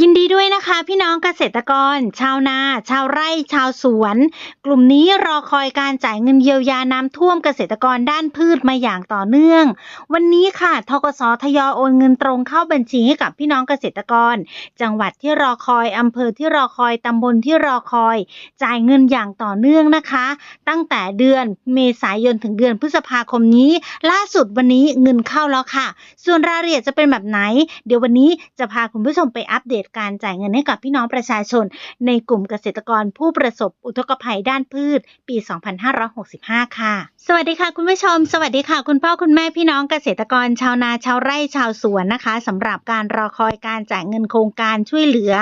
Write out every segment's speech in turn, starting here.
ยินดีด้วยนะคะพี่น้องเกษตรกร ชาวนา ชาวไร่ ชาวสวน กลุ่มนี้รอคอยการจ่ายเงินเยียวยาน้ำท่วมเกษตรกรด้านพืชมาอย่างต่อเนื่อง วันนี้ค่ะทกสทยอยโอนเงินตรงเข้าบัญชีให้กับพี่น้องเกษตรกร จังหวัดที่รอคอยอำเภอที่รอคอยตำบลที่รอคอย จ่ายเงินอย่างต่อเนื่องนะคะ ตั้งแต่เดือนเมษายนถึงเดือนพฤษภาคมนี้ ล่าสุดวันนี้เงินเข้าแล้วค่ะ ส่วนรายละเอียดจะเป็นแบบไหน เดี๋ยววันนี้จะพาคุณผู้ชมไปอัปเดตการจ่ายเงินให้กับพี่น้องประชาชน ในกลุ่มเกษตรกรผู้ประสบอุทกภัยด้านพืช ปี 2565 ค่ะ สวัสดีค่ะ คุณผู้ชม สวัสดีค่ะ คุณพ่อคุณแม่พี่น้องเกษตรกรชาวนาชาวไร่ชาวสวนนะคะสำหรับการรอคอยการจ่ายเงินโครงการช่วยเหลือ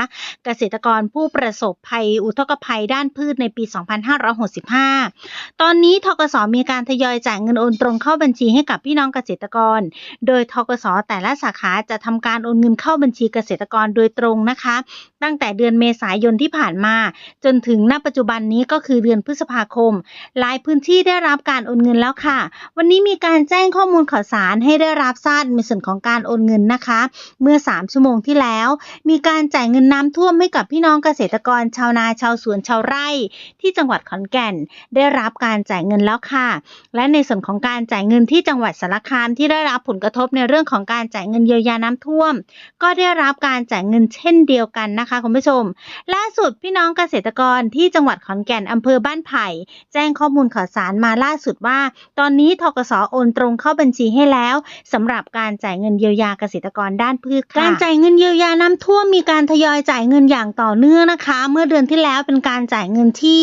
เกษตรกรผู้ประสบภัยอุทกภัยด้านพืชในปี 2565 ตอนนี้ทกสมีการทยอยจ่ายเงินโอนตรงเข้าบัญชีให้กับพี่น้องเกษตรกร โดยทกสแต่ละสาขาจะทำการโอนเงินเข้าบัญชีเกษตรกรโดยตรงนะคะ ตั้งแต่เดือนเมษายนที่ผ่านมา จนถึงณปัจจุบันนี้ก็คือเดือนพฤษภาคม หลายพื้นที่ได้รับการโอนเงินแล้วค่ะ วันนี้มีการแจ้งข้อมูลข่าวสารให้ได้รับทราบในส่วนของการโอนเงินนะคะ เมื่อ 3 ชั่วโมงที่แล้ว มีการจ่ายเงินน้ำท่วมให้กับพี่น้องเกษตรกรชาวนาชาวสวนชาวไร่ ที่จังหวัดขอนแก่น ได้รับการจ่ายเงินแล้วค่ะ และในส่วนของการจ่ายเงินที่จังหวัดสารคามที่ได้รับผลกระทบในเรื่องของการจ่ายเงินเยียวยาน้ำท่วม ก็ได้รับการจ่ายเงินเช่นเดียวกันนะคะคุณผู้ชม ล่าสุดพี่น้องเกษตรกรที่จังหวัดขอนแก่นอำเภอบ้านไผ่ แจ้งข้อมูลข่าวสารมาล่าสุดว่า ตอนนี้ทกสโอนตรงเข้าบัญชีให้แล้วสำหรับการจ่ายเงินเยียวยาเกษตรกรด้านพืชการจ่ายเงินเยียวยาน้ำท่วมมีการทยอยจ่ายเงินอย่างต่อเนื่องนะคะ เมื่อเดือนที่แล้วเป็นการจ่ายเงินที่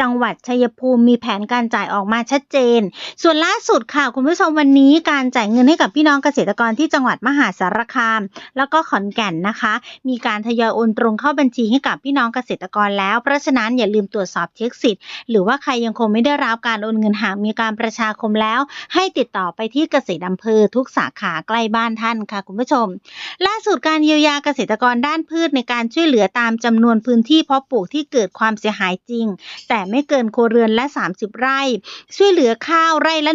จังหวัดชัยภูมิมีแผนการจ่ายออกมาชัดเจน ส่วนล่าสุดค่ะคุณผู้ชมวันนี้การจ่ายเงินให้กับพี่น้องเกษตรกรที่จังหวัดมหาสารคาม แล้วก็ขอนแก่นนะคะ มีีการทยอยโอนตรงเข้าบัญชีให้กับพี่น้องเกษตรกรแล้ว เพราะฉะนั้นอย่าลืมตรวจสอบเช็คสิทธิ์ หรือว่าใครยังคงไม่ได้รับการโอนเงินหากมีการประชาคมแล้ว ให้ติดต่อไปที่เกษตรอำเภอทุกสาขาใกล้บ้านท่านค่ะคุณผู้ชม ล่าสุดการเยียวยาเกษตรกรด้านพืชในการช่วยเหลือตามจำนวนพื้นที่เพาะปลูกที่เกิดความเสียหายจริง แต่ไม่เกินครัวเรือนละ 30 ไร่ ช่วยเหลือข้าวไร่ละ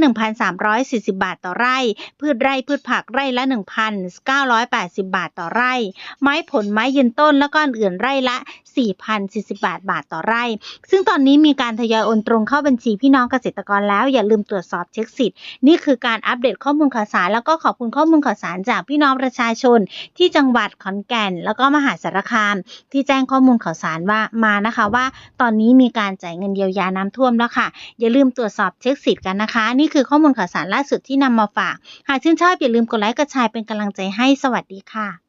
1,340 บาทต่อไร่ พืชไร่พืชผักไร่ละ 1,980 บาทต่อไร่ ไม้ผลไม้ยืนต้นแล้วก็อื่นไร่ละ 4,040 บาทบาทต่อไร่ ซึ่งตอนนี้มีการทยอยโอนตรงเข้าบัญชีพี่น้องเกษตรกรแล้วอย่าลืมตรวจสอบเช็คสิทธิ์นี่คือการอัปเดตข้อมูลข่าวสารแล้วก็ขอบคุณข้อมูลข่าวสารจากพี่น้องประชาชน ที่จังหวัดขอนแก่น แล้วก็มหาสารคาม ที่แจ้งข้อมูลข่าวสารว่ามานะคะว่า ตอนนี้มีการจ่ายเงินเยียวยาน้ำท่วมแล้วค่ะ อย่าลืมตรวจสอบเช็คสิทธิ์กันนะคะ นี่คือข้อมูลข่าวสารล่าสุดที่นำมาฝาก หากชื่นชอบอย่าลืมกดไลค์กดแชร์เป็นกำลังใจให้สวัสดีค่ะ